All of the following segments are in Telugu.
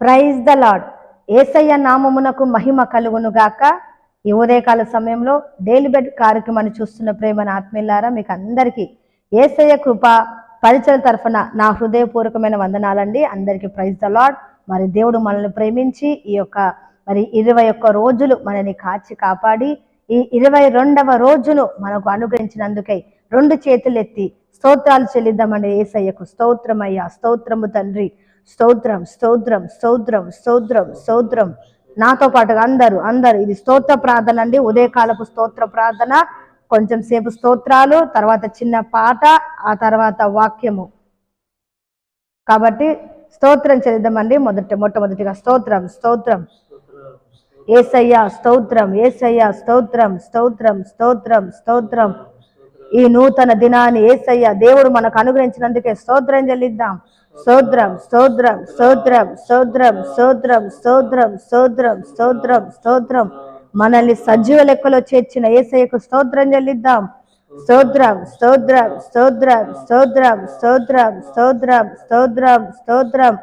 ప్రైజ్ ద లాడ్ ఏసయ్య నామమునకు మహిమ కలుగును గాక. ఈ ఉదయకాల సమయంలో డైలీ బెడ్ కార్యక్రమాన్ని చూస్తున్న ప్రేమ ఆత్మీయులారా మీకు అందరికీ ఏసయ్య కృప పరిచయ తరఫున నా హృదయపూర్వకమైన వందనాలండి. అందరికీ ప్రైజ్ ద లాడ్ మరి దేవుడు మనల్ని ప్రేమించి ఈ యొక్క మరి ఇరవై ఒక్క రోజులు మనని కాచి కాపాడి ఈ ఇరవై రెండవ రోజును మనకు అనుగ్రహించినందుకై రెండు చేతులు ఎత్తి స్తోత్రాలు చెల్లిద్దామండి. ఏసయ్యకు స్తోత్రమయ్యా స్తోత్రము తండ్రి. స్తోత్రం స్తోత్రం స్తోత్రం స్తోత్రం స్తోత్రం. నాతో పాటుగా అందరూ అందరు ఇది స్తోత్ర ప్రార్థన అండి. ఉదయకాలపు స్తోత్ర ప్రార్థన కొంచెం సేపు స్తోత్రాలు తర్వాత చిన్న పాట ఆ తర్వాత వాక్యము. కాబట్టి స్తోత్రం చెల్లిద్దామండి. మొదట మొట్టమొదటిగా స్తోత్రం స్తోత్రం. ఏసయ్యా స్తోత్రం ఏసయ్యా స్తోత్రం స్తోత్రం స్తోత్రం స్తోత్రం. ఈ నూతన దినాన్ని ఏసయ్య దేవుడు మనకు అనుగ్రహించినందుకే స్తోత్రం చెల్లిద్దాం స్తోత్రం స్తోత్రం స్తోత్రం స్తోత్రం స్తోత్రం స్తోత్రం స్తోత్రం స్తోత్రం స్తోత్రం మనల్ని సజీవ లెక్కలో చేర్చిన ఏసయ్యకు స్తోత్రం చెల్లిద్దాం స్తోత్రం స్తోత్రం స్తోత్రం స్తోత్రం స్తోత్రం స్తోత్రం స్తోత్రం స్తోత్రం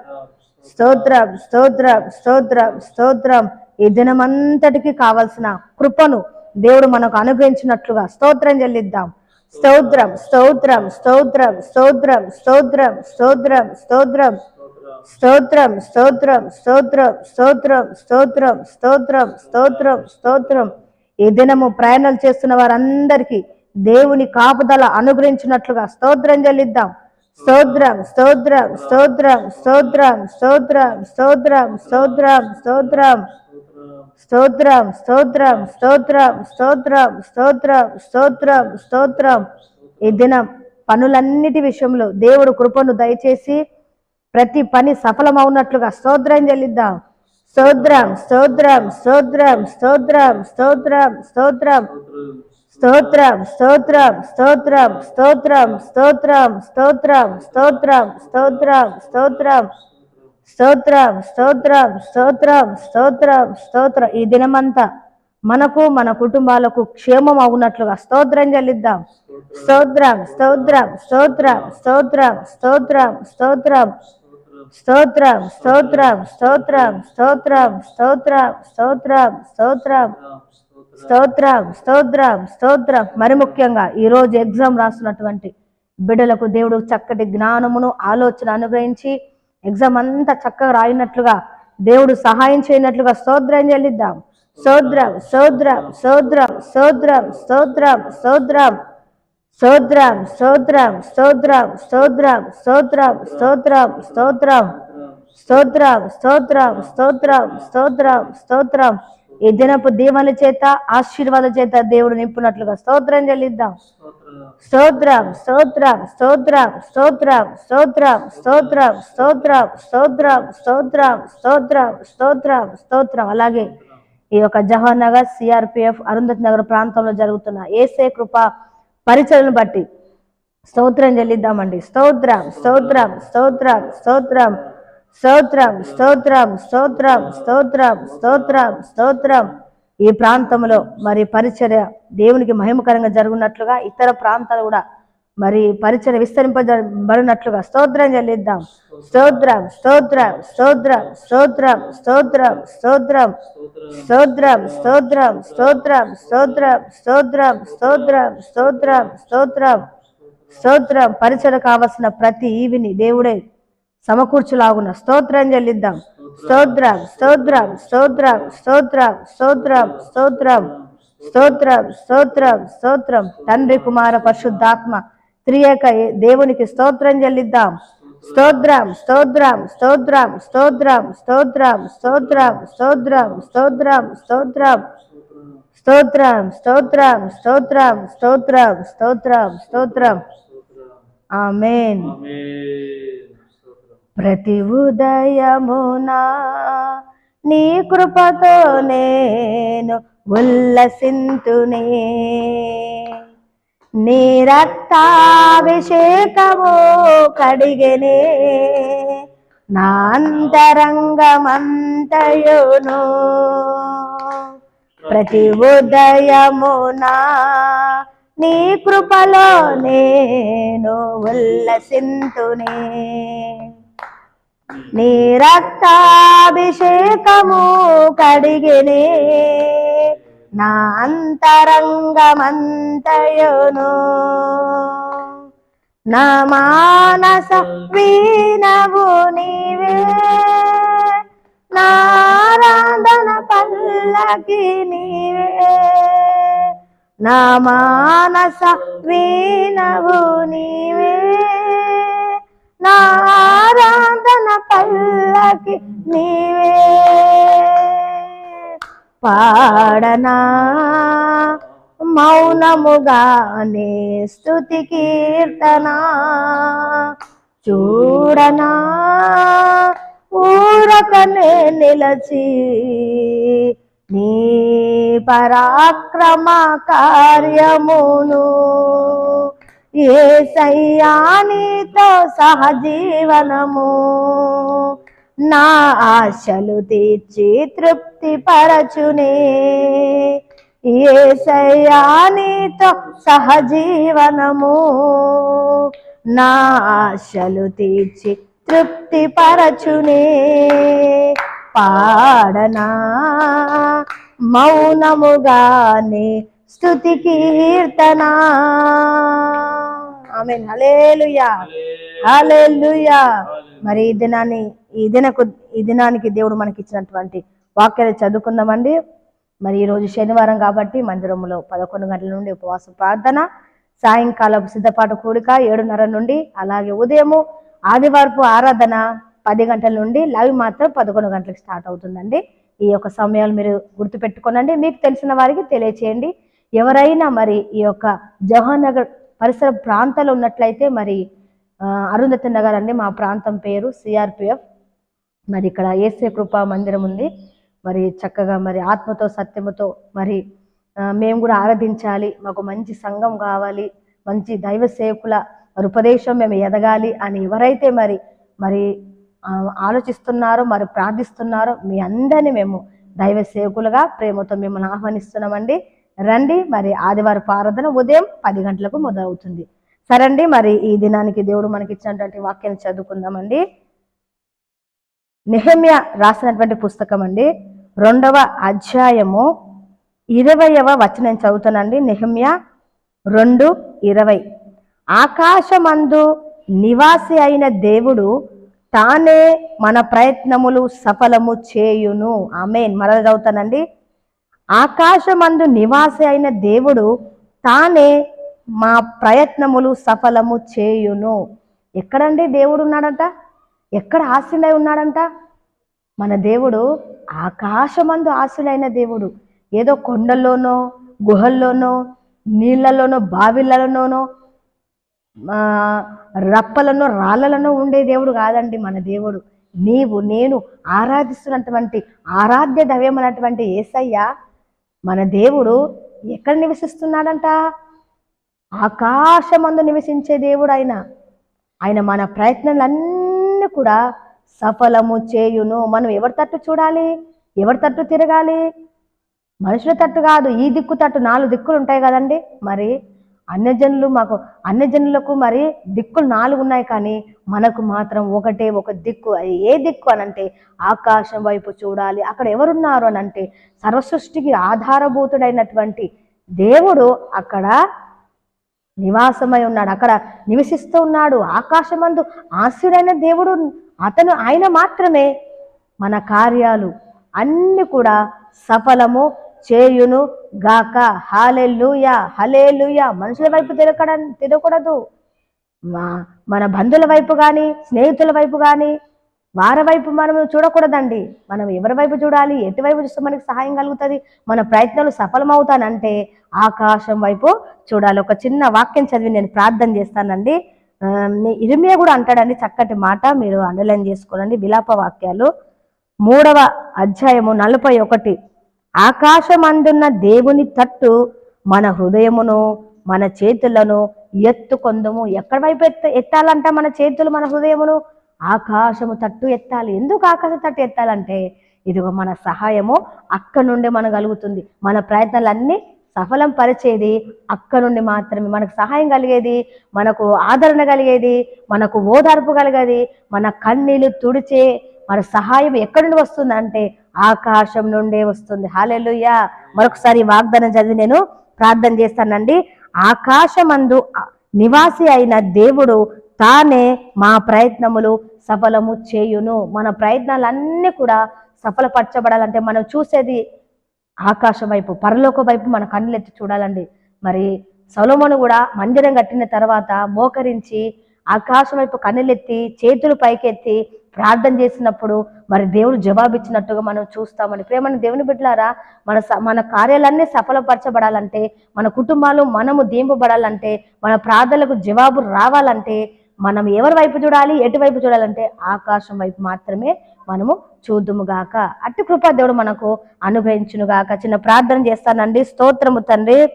స్తోత్రం స్తోత్రం స్తోత్రం స్తోత్రం ఈ దినమంతటికి కావలసిన కృపను దేవుడు మనకు అనుగ్రహించినట్లుగా స్తోత్రం చెల్లిద్దాం స్తోత్రం స్తోత్రం స్తోత్రం స్తోత్రం స్తోత్రం స్తోత్రం స్తోత్రం స్తోత్రం స్తోత్రం స్తోత్రం స్తోత్రం స్తోత్రం స్తోత్రం స్తోత్రం స్తోత్రం ఈ దినము ప్రయాణాలు చేస్తున్న వారందరికీ దేవుని కాపుదల అనుగ్రహించినట్లుగా స్తోత్రం చెల్లిద్దాం స్తోత్రం స్తోత్రం స్తోత్రం స్తోత్రం స్తోత్రం స్తోత్రం స్తోత్రం స్తోత్రం స్తోత్రం స్తోత్రం స్తోత్రం స్తోత్రం స్తోత్రం స్తోత్రం స్తోత్రం ఈ దినం పనులన్నిటి విషయంలో దేవుడు కృపను దయచేసి ప్రతి పని సఫలమవునట్లుగా స్తోత్రం చెల్లిద్దాం స్తోత్రం స్తోత్రం స్తోత్రం స్తోత్రం స్తోత్రం స్తోత్రం స్తోత్రం స్తోత్రం స్తోత్రం స్తోత్రం స్తోత్రం స్తోత్రం స్తోత్రం స్తోత్రం స్తోత్రం స్తోత్రం స్తోత్రం స్తోత్రం స్తోత్రం స్తోత్రం ఈ దినమంతా మనకు మన కుటుంబాలకు క్షేమం అవునట్లుగా స్తోత్రం చెల్లిద్దాం స్తోత్రం స్తోత్రం స్తోత్రం స్తోత్రం స్తోత్రం స్తోత్రం స్తోత్రం స్తోత్రం స్తోత్రం స్తోత్రం స్తోత్రం స్తోత్రం స్తోత్రం స్తోత్రం స్తోత్రం స్తోత్రం మరి ముఖ్యంగా ఈరోజు ఎగ్జామ్ రాస్తున్నటువంటి బిడ్డలకు దేవుడు చక్కటి జ్ఞానమును ఆలోచన అనుగ్రహించి ఎగ్జామ్ అంతా చక్కగా రాయినట్లుగా దేవుడు సహాయం చేయనట్లుగా స్తోత్రం చెల్లిద్దాం సోద్రం సోద్రం సోద్రం సోద్రం సోద్రం సోద్రం సోద్రం సోద్రం సోద్రం సోద్రం సోద్రం సోద్రం స్తోత్రం స్తోత్రం స్తోత్రం స్తోత్రం స్తోత్రం స్తోత్రం ఈ దినపు దీవెనల చేత ఆశీర్వాద చేత దేవుడు నింపునట్లుగా స్తోత్రం చెల్లిద్దాం స్తోత్రం స్తోత్రం స్తోత్రం స్తోత్రం స్తోత్రం స్తోత్రం స్తోత్రం స్తోత్రం స్తోత్రం స్తోత్రం స్తోత్రం స్తోత్రం అలాగే ఈ యొక్క జవహర్ నగర్ సిఆర్పిఎఫ్ అరుంధతి నగర్ ప్రాంతంలో జరుగుతున్న ఏసే కృప పరిచయను బట్టి స్తోత్రం చెల్లిద్దామండి స్తోత్రం స్తోత్రం స్తోత్రం స్తోత్రం స్తోత్రం స్తోత్రం స్తోత్రం స్తోత్రం స్తోత్రం స్తోత్రం ఈ ప్రాంతంలో మరి పరిచర్య దేవునికి మహిమకరంగా జరుగునట్లుగా ఇతర ప్రాంతాలు కూడా మరి పరిచయం విస్తరింపబడినట్లుగా స్తోత్రం చెల్లిద్దాం స్తోత్రం స్తోత్రం స్తోత్రం స్తోత్రం స్తోత్రం స్తోత్రం స్తోత్రం స్తోత్రం స్తోత్రం స్తోత్రం స్తోత్రం స్తోత్రం స్తోత్రం స్తోత్రం స్తోత్రం పరిచయం కావలసిన ప్రతి ఈవిని దేవుడే సమకూర్చులాగున స్తోత్రం చెల్లిద్దాం స్తోత్రం స్తోత్రం స్తోత్రం స్తోత్రం స్తోత్రం స్తోత్రం స్తోత్రం స్తోత్రం స్తోత్రం తండ్రి కుమార పరిశుద్ధాత్మ త్రియేక దేవునికి స్తోత్రం చెల్లిద్దాం స్తోత్రం స్తోత్రం స్తోత్రం స్తోత్రం స్తోత్రం స్తోత్రం స్తోత్రం స్తోత్రం స్తోత్రం స్తోత్రం స్తోత్రం స్తోత్రం స్తోత్రం స్తోత్రం స్తోత్రం ఆమెన్ ప్రతి ఉదయమునా నీ కృపతో నేను ఉల్లసింతునే. నీ రక్తాభిషేకము కడిగనే. నా అంతరంగమంతయును. ప్రతి ఉదయమునా నీ కృపలో నేను ఉల్లసింతునే. నీ రక్తాభిషేకము కడిగినే నా అంతరంగమంతయును. నా మానస వీణవు నీవే. నారాధన పల్లకి నీవే. నా మానస వీణవు నీవే. నారాధన పల్లకి నీవే పాడనా? మౌనముగానే స్తుతి కీర్తన? చూడనా? ఊరకనే నిలచి నీ పరాక్రమ కార్యమును ఏ నీతో సహజీవనము. నా ఆశలు తీర్చి తృప్తి పరచునే ఏ నీతో సహజీవనము. నా ఆశలు తీర్చి తృప్తి పరచునే పాడనా మౌనముగానే స్తుతి కీర్తన. ఆమె హలేలుయా హలేలుయా మరి ఈ దినాన్ని ఈ దినకు ఈ దినానికి దేవుడు మనకి ఇచ్చినటువంటి వాక్యాలు చదువుకుందామండి. మరి ఈ రోజు శనివారం కాబట్టి మందిరంలో పదకొండు గంటల నుండి ఉపవాస ప్రార్థన సాయంకాలం సిద్ధపాటు కూడిక ఏడున్నర నుండి అలాగే ఉదయము ఆదివారపు ఆరాధన పది గంటల నుండి లైవ్ మాత్రం పదకొండు గంటలకు స్టార్ట్ అవుతుందండి. ఈ యొక్క సమయాలు మీరు గుర్తుపెట్టుకోనండి. మీకు తెలిసిన వారికి తెలియచేయండి. ఎవరైనా మరి ఈ యొక్క జవహర్ నగర్ పరిసర ప్రాంతాలు ఉన్నట్లయితే మరి అరుంధతి నగర్ అండి మా ప్రాంతం పేరు సిఆర్పిఎఫ్. మరి ఇక్కడ ఏసే కృపా మందిరం ఉంది. మరి చక్కగా మరి ఆత్మతో సత్యముతో మరి మేము కూడా ఆరాధించాలి. మాకు మంచి సంఘం కావాలి. మంచి దైవ సేవకుల మరి ఉపదేశం మేము ఎదగాలి అని ఎవరైతే మరి మరి ఆలోచిస్తున్నారో మరి ప్రార్థిస్తున్నారో మీ అందరినీ మేము దైవ సేవకులుగా ప్రేమతో మిమ్మల్ని ఆహ్వానిస్తున్నామండి. రండి మరి ఆదివారం ఆరాధన ఉదయం పది గంటలకు మొదలవుతుంది. సరే అండి మరి ఈ దినానికి దేవుడు మనకి ఇచ్చినటువంటి వాక్యాన్ని చదువుకుందామండి. నిహమ్య రాసినటువంటి పుస్తకం అండి రెండవ అధ్యాయము ఇరవయవ వచనం చదువుతానండి. నిహమ్య రెండు ఇరవై. ఆకాశమందు నివాసి అయిన దేవుడు తానే మన ప్రయత్నములు సఫలము చేయును. ఆమెన్. మరల చదువుతానండి. ఆకాశమందు నివాసి అయిన దేవుడు తానే మా ప్రయత్నములు సఫలము చేయును. ఎక్కడండి దేవుడు ఉన్నాడంట ఎక్కడ ఆశలై ఉన్నాడంట? మన దేవుడు ఆకాశమందు ఆశలైన దేవుడు. ఏదో కొండల్లోనో గుహల్లోనో నీళ్ళలోనో బావిలలోనో రప్పలను రాళ్ళలను ఉండే దేవుడు కాదండి మన దేవుడు. నీవు నేను ఆరాధిస్తున్నటువంటి ఆరాధ్య దవ్యమైనటువంటి ఏసయ్య మన దేవుడు ఎక్కడ నివసిస్తున్నాడంట? ఆకాశమందు నివసించే దేవుడు ఆయన. ఆయన మన ప్రయత్నాలన్నీ కూడా సఫలము చేయును. మనం ఎవరి తట్టు చూడాలి? ఎవరి తట్టు తిరగాలి? మనుషుల తట్టు కాదు ఈ దిక్కు తట్టు. నాలుగు దిక్కులు ఉంటాయి కదండి. మరి అన్యజనులు మాకు అన్యజనులకు మరి దిక్కులు నాలుగు ఉన్నాయి కానీ మనకు మాత్రం ఒకటే ఒక దిక్కు. అది ఏ దిక్కు అని అంటే ఆకాశం వైపు చూడాలి. అక్కడ ఎవరున్నారు అని అంటే సర్వసృష్టికి ఆధారభూతుడైనటువంటి దేవుడు అక్కడ నివాసమై ఉన్నాడు. అక్కడ నివసిస్తూ ఉన్నాడు. ఆకాశమందు ఆశుడైన దేవుడు అతను ఆయన మాత్రమే మన కార్యాలు అన్ని కూడా సఫలము చేయును. గాక. హాలెల్లుయ హలేలుయ మనుషుల వైపు తిరగడ తిరగకూడదు. మా- మన బంధువుల వైపు కానీ స్నేహితుల వైపు కానీ వారి వైపు మనం చూడకూడదండి. మనం ఎవరి వైపు చూడాలి? ఎటువైపు చూస్తే మనకి సహాయం కలుగుతుంది? మన ప్రయత్నాలు సఫలమవుతానంటే ఆకాశం వైపు చూడాలి. ఒక చిన్న వాక్యం చదివి నేను ప్రార్థన చేస్తానండి. ఇరిమియా కూడా అంటాడండి చక్కటి మాట. మీరు అండర్లైన్ చేసుకోనండి. విలాప వాక్యాలు మూడవ అధ్యాయము నలభై ఒకటి. ఆకాశమందున్న దేవుని తట్టు మన హృదయమును మన చేతులను ఎత్తుకొందుము. ఎక్కడ వైపు ఎత్త ఎత్తాలంట మన చేతులు మన హృదయమును? ఆకాశము తట్టు ఎత్తాలి. ఎందుకు ఆకాశం తట్టు ఎత్తాలంటే ఇదిగో మన సహాయము అక్క నుండి మన కలుగుతుంది. మన ప్రయత్నాలన్నీ సఫలం పరిచేది అక్క నుండి మాత్రమే. మనకు సహాయం కలిగేది మనకు ఆదరణ కలిగేది మనకు ఓదార్పు కలిగేది మన కన్నీళ్ళు తుడిచే మన సహాయం ఎక్కడి నుండి వస్తుంది అంటే ఆకాశం నుండే వస్తుంది. హాలెలుయ్యా మరొకసారి వాగ్దానం చదివి నేను ప్రార్థన చేస్తానండి. ఆకాశమందు నివాసి అయిన దేవుడు తానే మా ప్రయత్నములు సఫలము చేయును. మన ప్రయత్నాలన్నీ కూడా సఫలపరచబడాలంటే మనం చూసేది ఆకాశం వైపు పరలోక వైపు మన కన్నులెత్తి చూడాలండి. మరి సొలమును కూడా మందిరం కట్టిన తర్వాత మోకరించి ఆకాశం వైపు కన్నులెత్తి చేతులు పైకెత్తి ప్రార్థన చేసినప్పుడు మరి దేవుడు జవాబిచ్చినట్టుగా మనం చూస్తామని. ప్రేమని దేవుని బిడ్డలారా మన స- మన కార్యాలన్నీ సఫలపరచబడాలంటే మన కుటుంబాలు మనము దీంపబడాలంటే మన ప్రార్థనలకు జవాబు రావాలంటే మనం ఎవరి వైపు చూడాలి ఎటువైపు చూడాలంటే ఆకాశం వైపు మాత్రమే మనము చూద్దుముగాక అట్టి కృపా దేవుడు మనకు అనుగ్రహించునుగాక చిన్న ప్రార్థన చేస్తానండి. స్తోత్రము తండ్రి.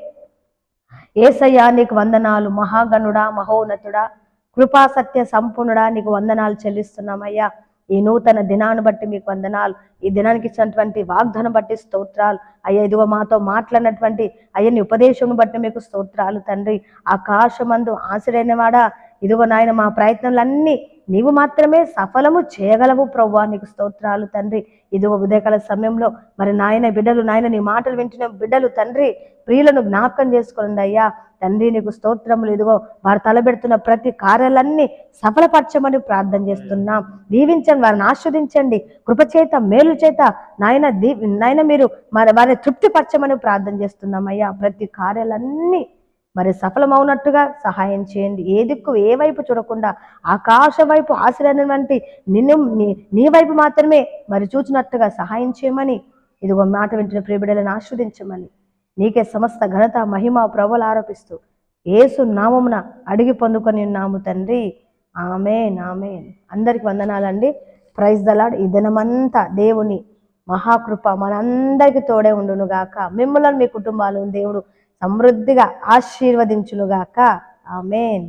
ఏసయ్యా నీకు వందనాలు. మహాగణుడా మహోన్నతుడా. కృపా సత్య సంపూర్ణుడా నీకు వందనాలు చెల్లిస్తున్నామయ్యా. ఈ నూతన దినాన్ని బట్టి మీకు వందనాలు. ఈ దినానికి ఇచ్చినటువంటి వాగ్దానం బట్టి స్తోత్రాలు. అయ్యా ఇదిగో మాతో మాట్లాడినటువంటి అయ్యని నీ ఉపదేశం బట్టి మీకు స్తోత్రాలు తండ్రి. ఆకాశమందు ఆశ్రయనవాడా. ఇదిగో నాయన మా ప్రయత్నాలన్నీ నీవు మాత్రమే సఫలము చేయగలవు ప్రవ్వా. నీకు స్తోత్రాలు తండ్రి. ఇదిగో ఉదయకాల సమయంలో మరి నాయన బిడ్డలు నాయన నీ మాటలు వింటున్న బిడ్డలు తండ్రి ప్రియులను జ్ఞాపకం చేసుకోండి అయ్యా. తండ్రి నీకు స్తోత్రములు ఇదిగో వారు తలబెడుతున్న ప్రతి కార్యాలన్నీ సఫలపరచమని ప్రార్థన చేస్తున్నాం. దీవించండి వారిని ఆస్వాదించండి. కృపచేత మేలు చేత నాయన దీ నాయన మీరు మరి వారిని తృప్తిపరచమని ప్రార్థన చేస్తున్నాం అయ్యా. ప్రతి కార్యాలన్నీ మరి సఫలమవునట్టుగా సహాయం చేయండి. ఏ దిక్కు ఏ వైపు చూడకుండా ఆకాశ వైపు ఆశ్రయమైనటువంటి నిన్ను నీ నీ వైపు మాత్రమే మరి చూచినట్టుగా సహాయం చేయమని ఇదిగో మాట వింటున్న ప్రియబిడలను ఆస్వాదించమని నీకే సమస్త ఘనత మహిమ ప్రభులు ఆరోపిస్తూ ఏసు నామమున అడిగి పొందుకొని ఉన్నాము తండ్రి. ఆమె నామే అందరికి వందనాలండి. ప్రైజ్ దలాడ్ ఈ దినమంతా దేవుని మహాకృప మనందరికీ తోడే ఉండునుగాక. మిమ్మల్ని మీ కుటుంబాలను దేవుడు సమృద్ధిగా ఆశీర్వదించులుగాక ఆమెన్.